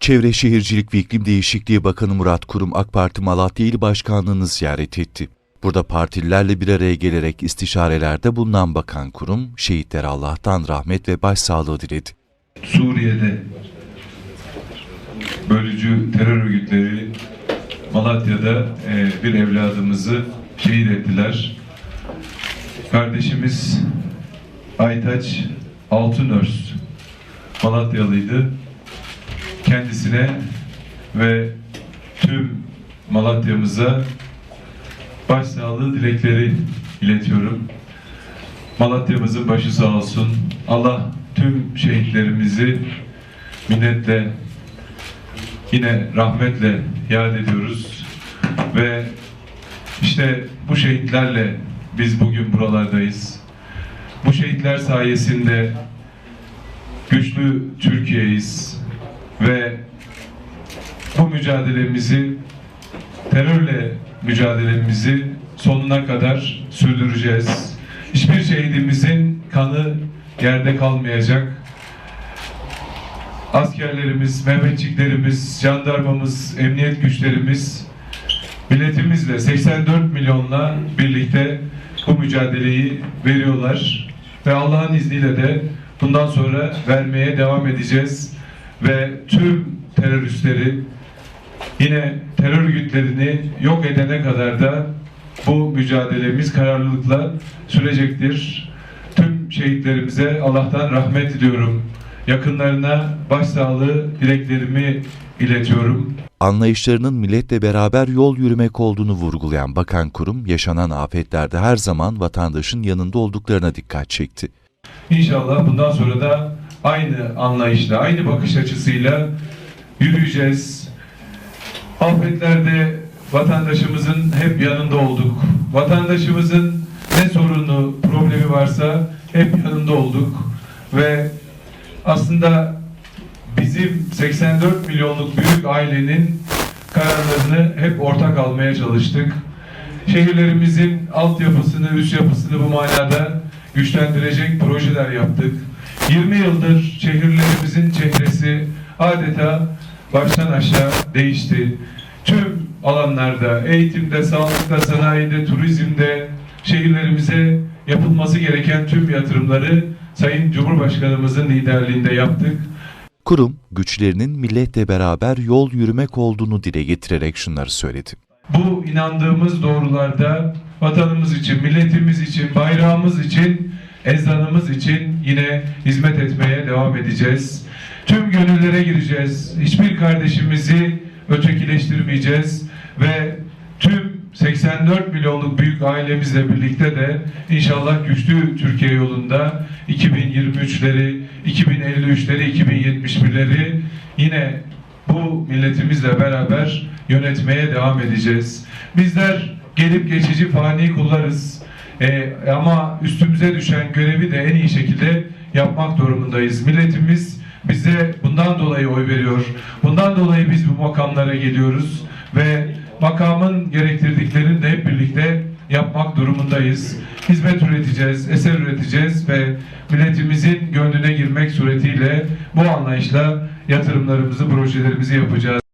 Çevre Şehircilik ve İklim Değişikliği Bakanı Murat Kurum AK Parti Malatya İl Başkanlığı'nı ziyaret etti. Burada partililerle bir araya gelerek istişarelerde bulunan Bakan Kurum, şehitlere Allah'tan rahmet ve başsağlığı diledi. Suriye'de bölücü terör örgütleri Malatya'da e, bir evladımızı şehit ettiler. Kardeşimiz Aytaç Altınörs Malatyalıydı. Kendisine ve tüm Malatya'mıza başsağlığı dilekleri iletiyorum. Malatya'mızın başı sağ olsun. Allah tüm şehitlerimizi minnetle yine rahmetle yad ediyoruz. Ve işte bu şehitlerle biz bugün buralardayız. Bu şehitler sayesinde güçlü Türkiye'yiz ve bu mücadelemizi terörle mücadelemizi sonuna kadar sürdüreceğiz. Hiçbir şehidimizin kanı yerde kalmayacak. Askerlerimiz, Mehmetçiklerimiz, jandarmamız, emniyet güçlerimiz milletimizle 84 milyonla birlikte bu mücadeleyi veriyorlar. Ve Allah'ın izniyle de bundan sonra vermeye devam edeceğiz. Ve tüm teröristleri yine terör örgütlerini yok edene kadar da bu mücadelemiz kararlılıkla sürecektir. Tüm şehitlerimize Allah'tan rahmet diliyorum. Yakınlarına başsağlığı dileklerimi iletiyorum. Anlayışlarının milletle beraber yol yürümek olduğunu vurgulayan Bakan Kurum, yaşanan afetlerde her zaman vatandaşın yanında olduklarına dikkat çekti. İnşallah bundan sonra da aynı anlayışla, aynı bakış açısıyla yürüyeceğiz. Afetlerde vatandaşımızın hep yanında olduk. Vatandaşımızın ne sorunu, problemi varsa hep yanında olduk. Ve aslında bizim 84 milyonluk büyük ailenin kararlarını hep ortak almaya çalıştık. Şehirlerimizin altyapısını, üst yapısını bu manada güçlendirecek projeler yaptık. 20 yıldır şehirlerimizin çehresi adeta baştan aşağı değişti. Tüm alanlarda, eğitimde, sağlıkta, sanayide, turizmde şehirlerimize yapılması gereken tüm yatırımları Sayın Cumhurbaşkanımızın liderliğinde yaptık. Kurum, güçlerinin milletle beraber yol yürümek olduğunu dile getirerek şunları söyledi. bu inandığımız doğrularda vatanımız için, milletimiz için, bayrağımız için, ezanımız için yine hizmet etmeye devam edeceğiz. Tüm gönüllere gireceğiz. Hiçbir kardeşimizi ötekileştirmeyeceğiz ve tüm 84 milyonluk büyük ailemizle birlikte de inşallah güçlü Türkiye yolunda 2023'leri, 2053'leri, 2071'leri yine bu milletimizle beraber yönetmeye devam edeceğiz. Bizler gelip geçici fani kullarız. Ee, ama üstümüze düşen görevi de en iyi şekilde yapmak durumundayız. Milletimiz bize bundan dolayı oy veriyor. Bundan dolayı biz bu makamlara geliyoruz ve makamın gerektirdiklerini de hep birlikte yapmak durumundayız. Hizmet üreteceğiz, eser üreteceğiz ve milletimizin gönlüne girmek suretiyle bu anlayışla yatırımlarımızı, projelerimizi yapacağız.